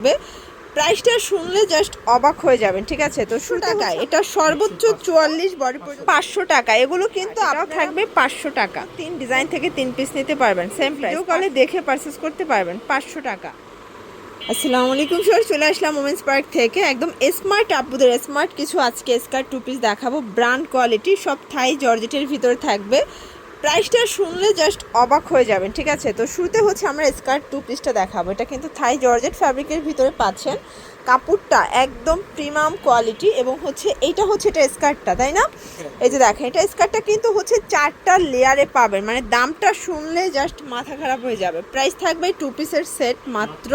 থাকবে প্রাইসটা শুনলে জাস্ট অবাক হয়ে যাবেন ঠিক আছে? তো শো টাকা এটা সর্বোচ্চ চুয়াল্লিশ বডি পাঁচশো টাকা এগুলো কিন্তু আরও থাকবে পাঁচশো টাকা। তিন ডিজাইন থেকে তিন পিস নিতে পারবেন সেম প্রাইস কলে দেখে পারচেস করতে পারবেন পাঁচশো টাকা। আসসালামু আলাইকুম সর চলে আসলাম ওমেন্স পার্ক থেকে। একদম স্মার্ট আপুদের স্মার্ট কিছু আজকে স্কার্ট টু পিস দেখাবো। ব্র্যান্ড কোয়ালিটি সব থাই জর্জেটের ভিতরে থাকবে। প্রাইসটা শুনলে জাস্ট অবাক হয়ে যাবেন ঠিক আছে? তো শুরুতে হচ্ছে আমরা স্কার্ট টু পিসটা দেখাবো। এটা কিন্তু থাই জর্জেট ফ্যাব্রিকের ভিতরে পাচ্ছেন। কাপড়টা একদম প্রিমিয়াম কোয়ালিটি এবং হচ্ছে এইটা হচ্ছে এটা স্কার্টটা তাই না? এই যে দেখেন এটা স্কার্টটা কিন্তু হচ্ছে চারটা লেয়ারে পাবেন। মানে দামটা শুনলে জাস্ট মাথা খারাপ হয়ে যাবে। প্রাইস থাকবে টু পিসের সেট মাত্র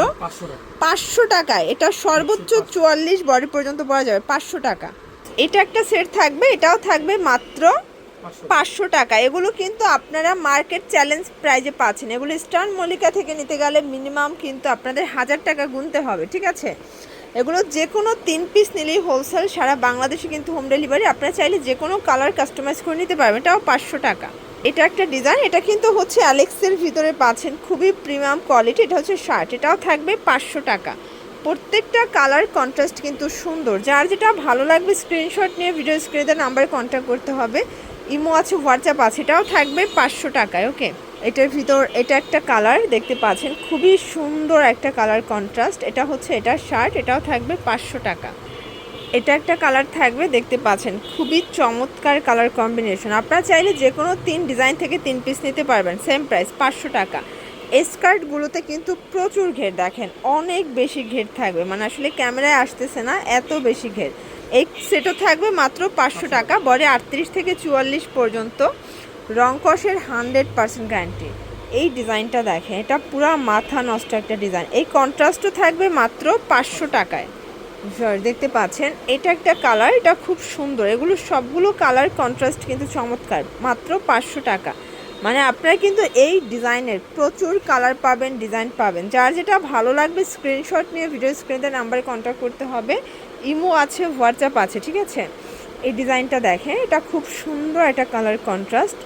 পাঁচশো টাকায়। এটা সর্বোচ্চ চুয়াল্লিশ বডি পর্যন্ত পরা যাবে পাঁচশো টাকা। এটা একটা সেট থাকবে এটাও থাকবে মাত্র পাঁচশো। টাকা। এগুলো কিন্তু আপনারা মার্কেট চ্যালেঞ্জ প্রাইজে পাচ্ছেন। এগুলো স্টার্ন মল্লিকা থেকে নিতে গেলে মিনিমাম কিন্তু আপনাদের হাজার টাকা গুনতে হবে, ঠিক আছে? এগুলো যে কোনো তিন পিস নিলেই হোলসেল সারা বাংলাদেশে কিন্তু হোম ডেলিভারি আপনারা চাইলে যে কোনো কালার কাস্টমাইজ করে নিতে পারবেন। এটাও পাঁচশো টাকা। এটা একটা ডিজাইন এটা কিন্তু হচ্ছে অ্যালেক্সের ভিতরে পাচ্ছেন। খুবই প্রিমিয়াম কোয়ালিটি এটা হচ্ছে শার্ট এটাও থাকবে পাঁচশো টাকা। প্রত্যেকটা কালার কন্ট্রাস্ট কিন্তু সুন্দর। যার যেটা ভালো লাগবে স্ক্রিনশট নিয়ে ভিডিও স্ক্রিনে নাম্বারে কন্ট্যাক্ট করতে হবে। ইমো আছে, হোয়াটসঅ্যাপ আছে, এটাও থাকবে পাঁচশো টাকায় ওকে এটার ভিতর, এটা একটা কালার দেখতে পাচ্ছেন, খুবই সুন্দর একটা কালার কন্ট্রাস্ট এটা হচ্ছে এটা শার্ট এটাও থাকবে পাঁচশো টাকা। এটা একটা কালার থাকবে, দেখতে পাচ্ছেন, খুবই চমৎকার কালার কম্বিনেশন আপনারা চাইলে যে কোনো তিন ডিজাইন থেকে তিন পিস নিতে পারবেন সেম প্রাইস পাঁচশো টাকা। স্কার্টগুলোতে কিন্তু প্রচুর ঘের দেখেন, অনেক বেশি ঘের থাকবে মানে আসলে ক্যামেরায় আসতেছে না, এত বেশি ঘের। এই সেটও থাকবে মাত্র পাঁচশো টাকা বড়ে আটত্রিশ থেকে চুয়াল্লিশ পর্যন্ত। রংকসের হান্ড্রেড পার্সেন্ট গ্যারান্টি। এই ডিজাইনটা দেখেন, এটা পুরো মাথা নষ্ট একটা ডিজাইন। এই কন্ট্রাস্টও থাকবে মাত্র পাঁচশো টাকায়। দেখতে পাচ্ছেন, এটা একটা কালার, এটা খুব সুন্দর। এগুলো সবগুলো কালার কন্ট্রাস্ট কিন্তু চমৎকার, মাত্র পাঁচশো টাকা। মানে আপনারা কিন্তু এই ডিজাইনের প্রচুর কালার পাবেন, ডিজাইন পাবেন। যার যেটা ভালো লাগবে, স্ক্রিনশট নিয়ে ভিডিও স্ক্রিনে নাম্বারে কন্ট্যাক্ট করতে হবে। ইমো আছে, হোয়াটসঅ্যাপ আছে, ঠিক আছে? এই ডিজাইনটা দেখেন, এটা খুব সুন্দর একটা কালার কন্ট্রাস্ট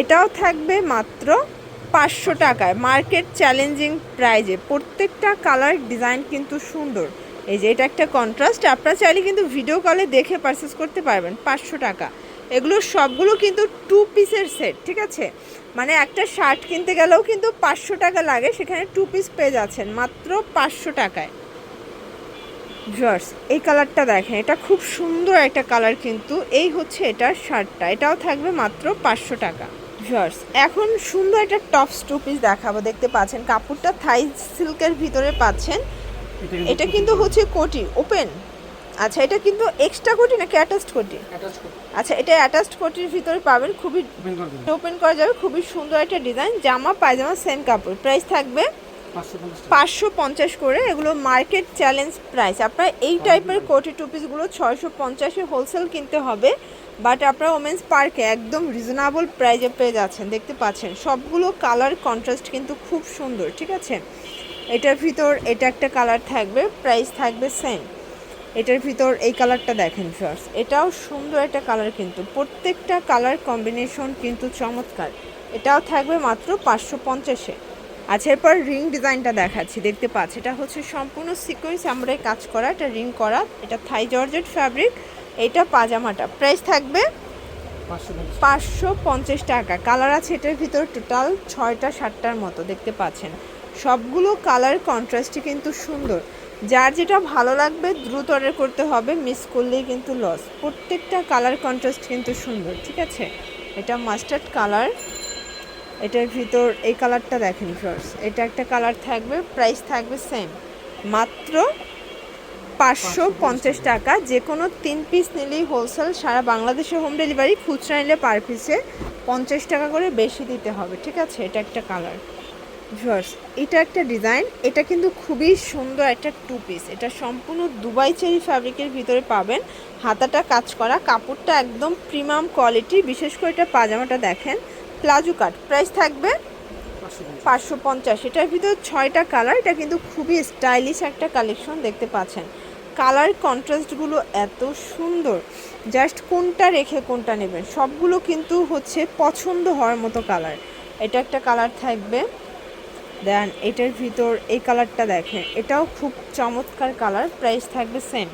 এটাও থাকবে মাত্র পাঁচশো টাকায়। মার্কেট চ্যালেঞ্জিং প্রাইজে প্রত্যেকটা কালার ডিজাইন কিন্তু সুন্দর। এই যে, এটা একটা কন্ট্রাস্ট আপনারা চাইলে কিন্তু ভিডিও কলে দেখে পারচেস করতে পারবেন, পাঁচশো টাকা। এগুলো সবগুলো কিন্তু টু পিসের সেট ঠিক আছে? মানে একটা শার্ট কিনতে গেলেও কিন্তু পাঁচশো টাকা লাগে, সেখানে টু পিস পেয়ে যাচ্ছেন, মাত্র পাঁচশো টাকায়। জার্স এই কালারটা দেখেন এটা খুব সুন্দর একটা কালার কিন্তু এই হচ্ছে এটার শার্টটা এটাও থাকবে মাত্র পাঁচশো টাকা। জার্স এখন সুন্দর একটা টপস টু পিস দেখাবো দেখতে পাচ্ছেন কাপড়টা থাই সিল্কের ভিতরে পাচ্ছেন এটা কিন্তু হচ্ছে কোটি ওপেন। আচ্ছা এটা কিন্তু এক্সট্রা কোটি নাকি অ্যাটাচড কোটি? আচ্ছা এটা অ্যাটাচড কোটির ভিতরে পাবেন খুবই ওপেন ওপেন করা যাবে খুবই সুন্দর একটা ডিজাইন জামা পায়জামা সেম কাপড় প্রাইস থাকবে পাঁচশো পঞ্চাশ করে এগুলো মার্কেট চ্যালেঞ্জ প্রাইস আপনার এই টাইপের কোটি টু পিসগুলো ছয়শো পঞ্চাশে হোলসেল কিনতে হবে বাট আপনারা ওমেন্স পার্কে একদম রিজনেবল প্রাইজে পেয়ে যাচ্ছেন দেখতে পাচ্ছেন। সবগুলো কালার কন্ট্রাস্ট কিন্তু খুব সুন্দর ঠিক আছে? এটার ভিতর এটা একটা কালার থাকবে প্রাইস থাকবে সেম এটার ভিতর এই কালারটা দেখেন ফার্স্ট এটাও সুন্দর একটা কালার কিন্তু। প্রত্যেকটা কালার কম্বিনেশন কিন্তু চমৎকার। এটাও থাকবে মাত্র পাঁচশো পঞ্চাশে। আচ্ছা এরপর রিং ডিজাইনটা দেখাচ্ছি দেখতে পাচ্ছি। এটা হচ্ছে সম্পূর্ণ সিকোয়েন্স আমরা কাজ করা এটা রিং করা এটা থাই জর্জেট ফ্যাব্রিক এটা পাজামাটা। প্রাইস থাকবে পাঁচশো পঞ্চাশ। টাকা। কালার আছে এটার ভিতর টোটাল ছয়টা সাতটার মতো দেখতে পাচ্ছেন। সবগুলো কালার কন্ট্রাস্টই কিন্তু সুন্দর। যার যেটা ভালো লাগবে দ্রুত অর্ডার করতে হবে মিস করলেই কিন্তু লস প্রত্যেকটা কালার কন্ট্রাস্ট কিন্তু সুন্দর ঠিক আছে? এটা মাস্টার্ড কালার এটার ভিতর, এই কালারটা দেখেন ফার্স্ট এটা একটা কালার থাকবে প্রাইস থাকবে সেম মাত্র পাঁচশো পঞ্চাশ টাকা যে কোনো তিন পিস নিলেই হোলসেল সারা বাংলাদেশে হোম ডেলিভারি খুচরা নিলে পার পিসে পঞ্চাশ টাকা করে বেশি দিতে হবে, ঠিক আছে? এটা একটা কালার ভিউয়ার্স এটা একটা ডিজাইন এটা কিন্তু খুবই সুন্দর একটা টু পিস এটা সম্পূর্ণ দুবাই চেরি ফ্যাব্রিকের ভিতরে পাবেন, হাতাটা কাজ করা, কাপড়টা একদম প্রিমিয়াম কোয়ালিটি বিশেষ করে এটা পাজামাটা দেখেন প্লাজো কাট। প্রাইস থাকবে পাঁচশো পঞ্চাশ। এটার ভিতর ছয়টা কালার এটা কিন্তু খুবই স্টাইলিশ একটা কালেকশন দেখতে পাচ্ছেন। কালার কন্ট্রাস্টগুলো এত সুন্দর। জাস্ট কোনটা রেখে কোনটা নেবেন? সবগুলো কিন্তু হচ্ছে পছন্দ হওয়ার মতো কালার এটা একটা কালার থাকবে। দেন এটার ভিতর এই কালারটা দেখেন। এটাও খুব চমৎকার কালার প্রাইস থাকবে সেম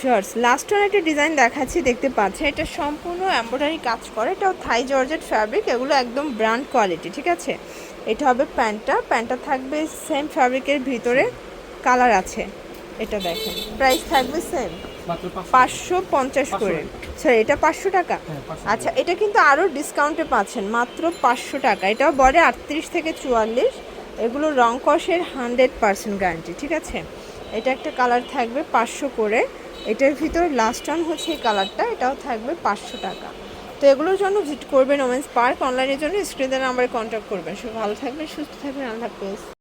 ভিউয়ার্স লাস্ট ওয়ান একটা ডিজাইন দেখাচ্ছি দেখতে পাচ্ছেন। এটা সম্পূর্ণ এমব্রয়ডারি কাজ করে। এটাও থাই জর্জেট ফ্যাব্রিক এগুলো একদম ব্র্যান্ড কোয়ালিটি ঠিক আছে? এটা হবে প্যান্টটা। প্যান্টটা থাকবে সেম ফ্যাব্রিকের ভিতরে কালার আছে। এটা দেখেন প্রাইস থাকবে সেম পাঁচশো। পঞ্চাশ করে। স্যার এটা পাঁচশো টাকা? হ্যাঁ আচ্ছা এটা কিন্তু আরও ডিসকাউন্টে পাচ্ছেন মাত্র পাঁচশো টাকা। এটাও বড়ে আটত্রিশ থেকে চুয়াল্লিশ। এগুলো রং কষের হান্ড্রেড পার্সেন্ট গ্যারান্টি ঠিক আছে? এটা একটা কালার থাকবে পাঁচশো করে। এটার ভিতরে লাস্ট রান হচ্ছে এই কালারটা এটাও থাকবে পাঁচশো টাকা। তো এগুলোর জন্য ভিজিট করবেন ওমেন্স পার্ক অনলাইনের জন্য স্ক্রিনে নাম্বারে কন্ট্যাক্ট করবেন। সব ভালো থাকবেন, সুস্থ থাকবেন, আল্লাহ হাফেজ।